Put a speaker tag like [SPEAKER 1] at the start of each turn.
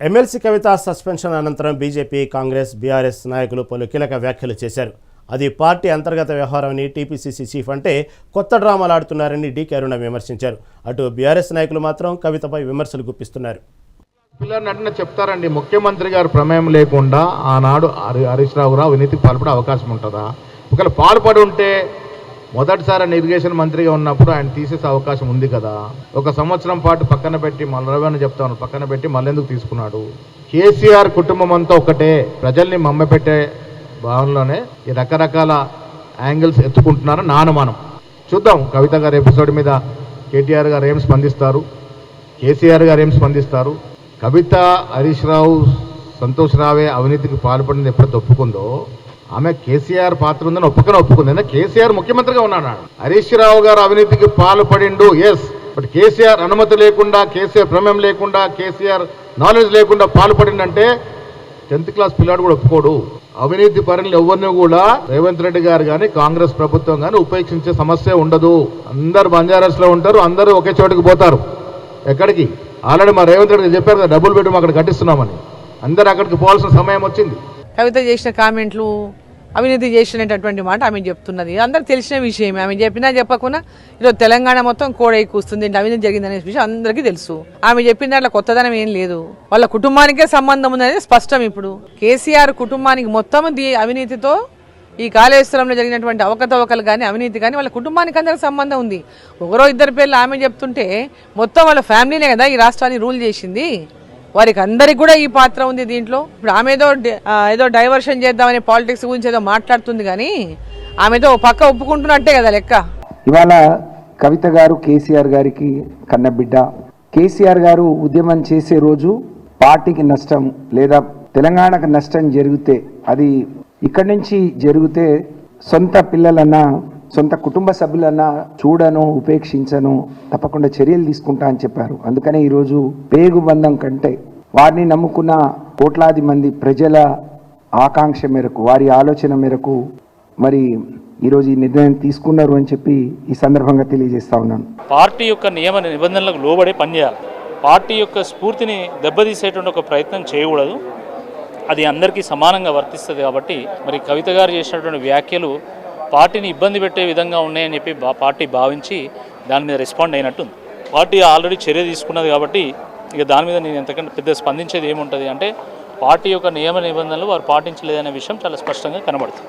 [SPEAKER 1] MLC Kavitha suspension అనంతరం BJP Congress BRS నాయకులు పలు కీలక వ్యాఖ్యలు చేశారు. అది పార్టీ అంతర్గత వ్యవహారమని టీపీసీసీ చీఫ్ అంటే కొత్త డ్రామాలు ఆడుతున్నారని డీకే అరుణ విమర్శించారు. అటు బీఆర్ఎస్ నాయకులు మాత్రం కవితపై విమర్శలు గుప్పిస్తున్నారు.
[SPEAKER 2] పిల్లలు చెప్తారండి ముఖ్యమంత్రి గారు ప్రమేయం లేకుండా ఆనాడు హరి హరీష్ రావు గారు అవినీతికి పాల్పడే అవకాశం ఉంటుందా? ఒకవేళ పాల్పడి ఉంటే మొదటిసారి ఆయన ఇరిగేషన్ మంత్రిగా ఉన్నప్పుడు ఆయన తీసేసే అవకాశం ఉంది కదా. ఒక సంవత్సరం పాటు పక్కన పెట్టి మళ్ళీ రవి చెప్తాను పక్కన పెట్టి మళ్ళీ ఎందుకు తీసుకున్నాడు? కేసీఆర్ కుటుంబం అంతా ఒకటే ప్రజల్ని మమ్మపెట్టే భావనలోనే ఈ రకరకాల యాంగిల్స్ ఎత్తుకుంటున్నారని నా అనుమానం. చూద్దాం. కవిత గారి ఎపిసోడ్ మీద కేటీఆర్ గారు ఏం స్పందిస్తారు? కేసీఆర్ గారు ఏం స్పందిస్తారు? కవిత హరీష్ రావు సంతోష్ రావే అవినీతికి పాల్పడింది ఎప్పుడైతే ఒప్పుకుందో ఆమె కేసీఆర్ పాత్ర ఉందని ఒప్పుకొని ఒప్పుకుంది. కేసీఆర్ ముఖ్యమంత్రిగా ఉన్నాడు హరీష్ రావు గారు అవినీతికి పాల్పడిండు ఎస్ బట్ కేసీఆర్ అనుమతి లేకుండా కేసీఆర్ ప్రమేయం లేకుండా కేసీఆర్ నాలెడ్జ్ లేకుండా పాల్పడిందంటే టెన్త్ క్లాస్ పిల్లాడు కూడా ఒప్పుకోడు. అవినీతి పరులు ఎవరిని కూడా రేవంత్ రెడ్డి గారు కానీ కాంగ్రెస్ ప్రభుత్వం కానీ ఉపేక్షించే సమస్య ఉండదు. అందరు బంజారాస్లో ఉంటారు అందరూ ఒకే చోటుకి పోతారు. ఎక్కడికి? ఆల్రెడీ మా రేవంత్ రెడ్డి చెప్పారు కదా డబ్బులు పెట్టి అక్కడ కట్టిస్తున్నామని. అందరు అక్కడికి పోవాల్సిన సమయం వచ్చింది.
[SPEAKER 3] కవిత చేసిన కామెంట్లు అవినీతి చేసినటువంటి మాట ఆమె చెప్తున్నది. అందరికి తెలిసిన విషయమే. ఆమె చెప్పినా చెప్పకుండా ఈరోజు తెలంగాణ మొత్తం కోడై కూస్తుంది. అవినీతి జరిగిందనే విషయం అందరికీ తెలుసు. ఆమె చెప్పిన దాంట్లో కొత్తదనం ఏం లేదు. వాళ్ళ కుటుంబానికే సంబంధం ఉందనేది స్పష్టం ఇప్పుడు. కేసీఆర్ కుటుంబానికి మొత్తం అవినీతితో ఈ కాళేశ్వరంలో జరిగినటువంటి అవకతవకలు కానీ అవినీతి కానీ వాళ్ళ కుటుంబానికి అందరికి సంబంధం ఉంది. ఒకరో ఇద్దరు పేర్లు ఆమె చెప్తుంటే మొత్తం వాళ్ళ ఫ్యామిలీనే కదా ఈ రాష్ట్రాన్ని రూల్ చేసింది? వారికి అందరికి కూడా ఈ పాత్ర ఉంది దీంట్లో. ఇప్పుడు ఆమె ఏదో ఏదో డైవర్షన్ చేద్దామని పాలిటిక్స్ గురించి ఏదో మాట్లాడుతుంది కానీ ఆమెతో పక్క ఒప్పుకుంటున్నట్టే కదా లెక్క.
[SPEAKER 4] ఇవాళ కవిత గారు కేసీఆర్ గారికి కన్నబిడ్డ. కేసీఆర్ గారు ఉద్యమం చేసే రోజు పార్టీకి నష్టం లేదా తెలంగాణకు నష్టం జరిగితే అది ఇక్కడి నుంచి జరిగితే సొంత పిల్లలన్నా సొంత కుటుంబ సభ్యులన్నా చూడను ఉపేక్షించను తప్పకుండా చర్యలు తీసుకుంటా అని చెప్పారు. అందుకనే ఈరోజు పేగు బంధం కంటే వారిని నమ్ముకున్న కోట్లాది మంది ప్రజల ఆకాంక్ష మేరకు వారి ఆలోచన మేరకు మరి ఈరోజు ఈ నిర్ణయం తీసుకున్నారు అని చెప్పి ఈ సందర్భంగా తెలియజేస్తా ఉన్నాను.
[SPEAKER 5] పార్టీ యొక్క నియమ నిబంధనలకు లోబడే పనిచేయాలి పార్టీ యొక్క స్ఫూర్తిని దెబ్బతీసేటువంటి ఒక ప్రయత్నం చేయకూడదు. అది అందరికీ సమానంగా వర్తిస్తుంది కాబట్టి మరి కవిత గారు చేసినటువంటి వ్యాఖ్యలు పార్టీని ఇబ్బంది పెట్టే విధంగా ఉన్నాయని చెప్పి పార్టీ భావించి దాని మీద రెస్పాండ్ అయినట్టుంది. పార్టీ ఆల్రెడీ చర్య తీసుకున్నది కాబట్టి ఇక దాని మీద నేను ఎంతకంటే పెద్ద స్పందించేది ఏముంటుంది అంటే పార్టీ యొక్క నియమ నిబంధనలు వారు పాటించలేదనే విషయం చాలా స్పష్టంగా కనబడుతుంది.